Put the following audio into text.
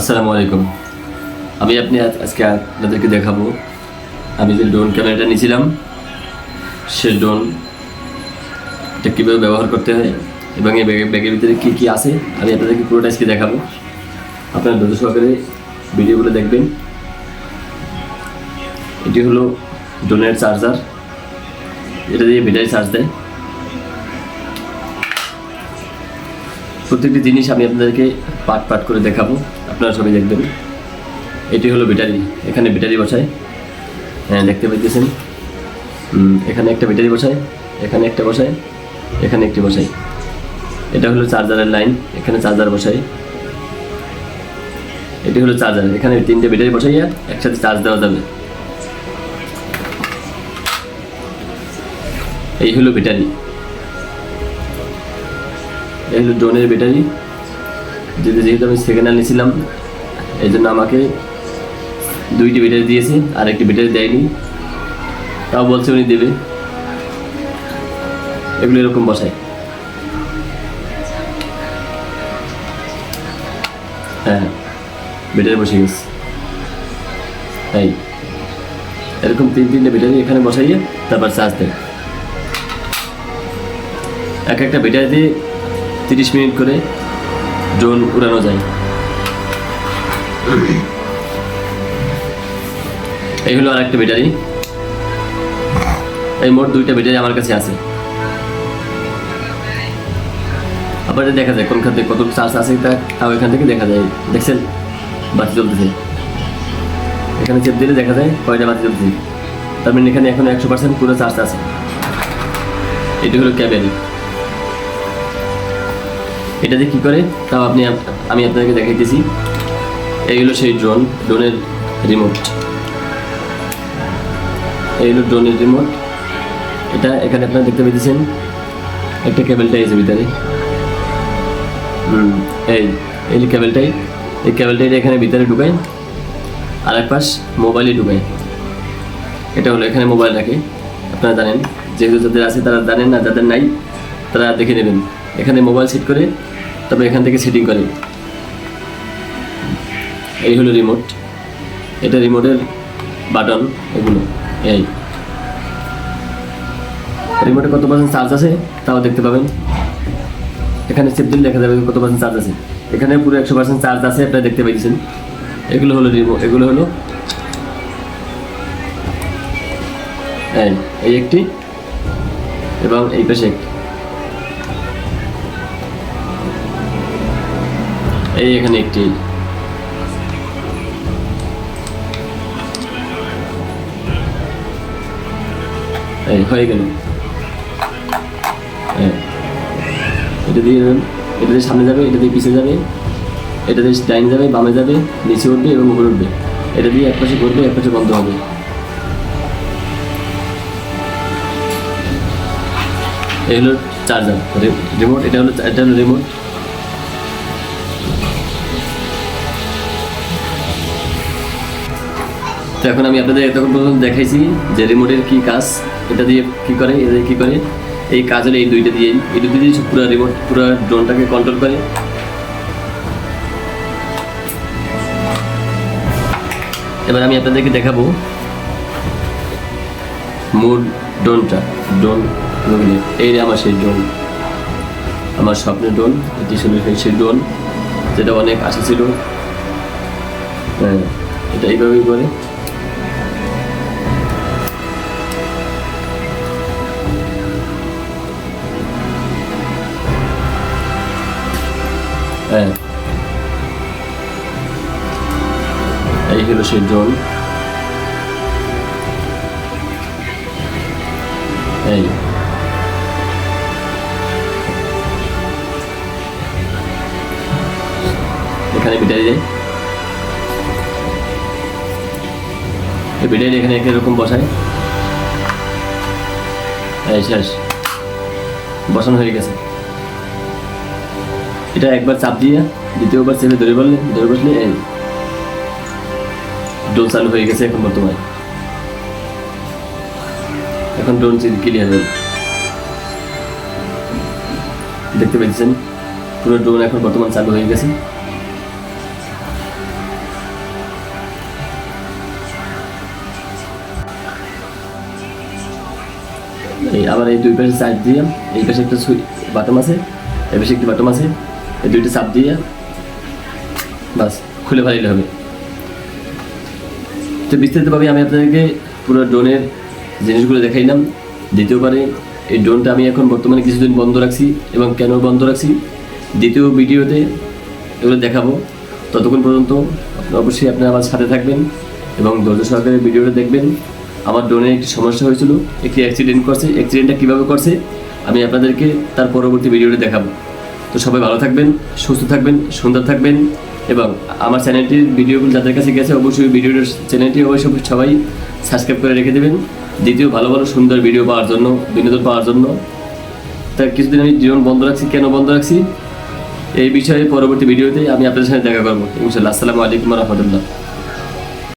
আসসালামু আলাইকুম। আমি আপনি আজ- আজকে আপনাদেরকে দেখাবো। আমি যে ড্রোন ক্যামেরাটা নিয়েছিলাম, সে ড্রোন এটা কীভাবে ব্যবহার করতে হয় এবং এই ব্যাগের ব্যাগের ভিতরে কী কী আছে, আমি আপনাদেরকে পুরোটা আজকে দেখাবো। আপনারা ধৈর্য সহকারে ভিডিওগুলো দেখবেন। এটি হলো ড্রোনের চার্জার। এটা দিয়ে ব্যাটারি চার্জ দেয়। প্রত্যেকটি জিনিস আমি আপনাদেরকে পার্ট পার্ট করে দেখাবো। আপনারা সবাই দেখবেন। এটি হলো ব্যাটারি। এখানে ব্যাটারি বসায় হ্যাঁ দেখতে পাইতেছেন। এখানে একটা ব্যাটারি বসায় এখানে একটা বসায় এখানে একটি বসাই। এটা হলো চার্জারের লাইন। এখানে চার্জার বসাই। এটি হলো চার্জার। এখানে তিনটে ব্যাটারি বসাইয়া একসাথে চার্জ দেওয়া যাবে। এই হলো ব্যাটারি। এই হলো ড্রোনের ব্যাটারি যেহেতু যেহেতু আমি সেকেন্ড হ্যান্ড নিয়েছিলাম এই জন্য আমাকে দুইটি ব্যাটারি দিয়েছে, আর একটি ব্যাটারি দেয়নি। তাও বলছে উনি দেবে। এগুলো এরকম বসায়। হ্যাঁ ব্যাটারি বসে গেছে তাই এরকম তিন তিনটে ব্যাটারি এখানে বসাইয়ে তারপর চার্জ দেয়। এক একটা ব্যাটারি দিয়ে তিরিশ মিনিট করে ড্রোন উড়ানো যায়। এই হলো আরেকটা ব্যাটারি। এই মোট দুইটা ব্যাটারি আমার কাছে আছে। আবার দেখা যায় কোনখান থেকে কত চার্জ আছে তা তাও এখান থেকে দেখা যায়। দেখছেন? বাতি চলতেছে এখানে চেপ দিলে দেখা যায় কয়টা বাতি চলতেছে তার মানে এখানে এখন একশো পার্সেন্ট পুরো চার্জ আছে। এটি হলো ক্যাবেল এটা দিয়ে কী করে? তাও আপনি আমি আপনাকে দেখাইতেছি। এই হলো সেই ড্রোন ড্রোনের রিমোট এই হলো ড্রোনের রিমোট এটা এখানে আপনারা দেখতে পেয়েছেন একটা কেবলটাই আছে ভিতরে। হুম, এই এই কেবেলটাই এই কেবলটাই এখানে ভিতরে ঢুকায়। আর এক পাশ মোবাইলে ঢুকায়। এটা হলো এখানে মোবাইল রাখে আপনারা জানেন। যেহেতু যাদের আছে তারা জানেন না যাদের নাই তারা দেখে নেবেন। এখানে মোবাইল সেট করে তবে এখান থেকে সেটিং করে। এই হলো রিমোট এটা রিমোটের বাটন এগুলো, এই। রিমোটে কত পার্সেন্ট চার্জ আছে তাও দেখতে পাবেন। এখানে চেপ দিলে দেখা যাবে কত পার্সেন্ট চার্জ আছে। এখানে পুরো একশো পার্সেন্ট চার্জ আছে, আপনারা দেখতে পাইছেন এগুলো হলো রিমোট এগুলো হলো এই একটি এবং এই পাশে একটি। এই এখানে একটি। এই, হয়ে গেল। এটা দিয়ে এটা দিয়ে সামনে যাবে, এটা দিয়ে পিছিয়ে যাবে। এটা দিয়ে ডাইন যাবে, বামে যাবে, নিচে উঠবে এবং উপরে উঠবে। এটা দিয়ে এক পাশে ঘুরবে এক পাশে বন্ধ হবে। এই হলো চার্জার রিমোট এটা হলো এটা হলো রিমোট তো এখন আমি আপনাদের এতক্ষণ পর্যন্ত দেখাইছি যে রিমোটের কি কাজ, এটা দিয়ে কি করে এটা দিয়ে কি করে। এই কাজ হলো এই দুইটা দিয়ে এই দুটো দিয়ে পুরো রিমোট পুরো ড্রোনটাকে কন্ট্রোল করে। এবার আমি আপনাদেরকে দেখাবো মোড ড্রোনটা ড্রোন এই আমার সেই ড্রোন আমার স্বপ্নের ড্রোন এটি ছিল সেই ড্রোন যেটা অনেক আশা ছিল। হ্যাঁ এটা এইভাবেই করে। হ্যাঁ। এই হলো সেই ড্রোন এই। এখানে ব্যাটারি দেয় এই ব্যাটারি এখানে এরকম বসায়? এই শেষ। বসানো হয়ে গেছে। এটা একবার চাপ দিয়ে, দ্বিতীয়বার চেপে ধরে বললে, ধরে বসলে এই ড্রোন চালু হয়ে গেছে এখন বর্তমানে। এখন ড্রোন ক্লিয়ার হল দেখতে পেয়েছেন, পুরো ড্রোন এখন বর্তমান চালু হয়ে গেছে। এই আবার এই দুই পাশে সাইড দিয়ে, এই পাশে একটা বাটম আছে, এই পাশে একটি বাটম আছে। দুইটা চাপ দিয়ে বাস, খুলে ফেলাইলে হবে। তো বিস্তারিতভাবে আমি আপনাদেরকে পুরো ড্রোনের জিনিসগুলো দেখাইলাম। দ্বিতীয়বারে, এই ড্রোনটা আমি এখন বর্তমানে কিছুদিন বন্ধ রাখছি এবং কেন বন্ধ রাখছি? দ্বিতীয় ভিডিওতে এগুলো দেখাবো। ততক্ষণ পর্যন্ত অবশ্যই আপনারা আমার সাথে থাকবেন এবং ধৈর্য সহকারে ভিডিওটা দেখবেন। আমার ড্রোনে একটি সমস্যা হয়েছিল, একটি অ্যাক্সিডেন্ট করছে। অ্যাক্সিডেন্টটা কীভাবে করছে, আমি আপনাদেরকে তার পরবর্তী ভিডিওটা দেখাবো। তো সবাই ভালো থাকবেন, সুস্থ থাকবেন, সুন্দর থাকবেন এবং আমার চ্যানেলটির ভিডিওগুলো যাদের কাছে গেছে অবশ্যই ভিডিওর চ্যানেলটি অবশ্যই সবাই সাবস্ক্রাইব করে রেখে দেবেন। দ্বিতীয় ভালো ভালো সুন্দর ভিডিও পাওয়ার জন্য, বিনোদন পাওয়ার জন্য। তা কিছুদিন আমি জীবন বন্ধ রাখছি, কেন বন্ধ রাখছি? এই বিষয়ে পরবর্তী ভিডিওতে আমি আপনাদের সাথে দেখা করব। ইনশাল্লাহ আসসালামু আলাইকুম রহমতুল্লাহ।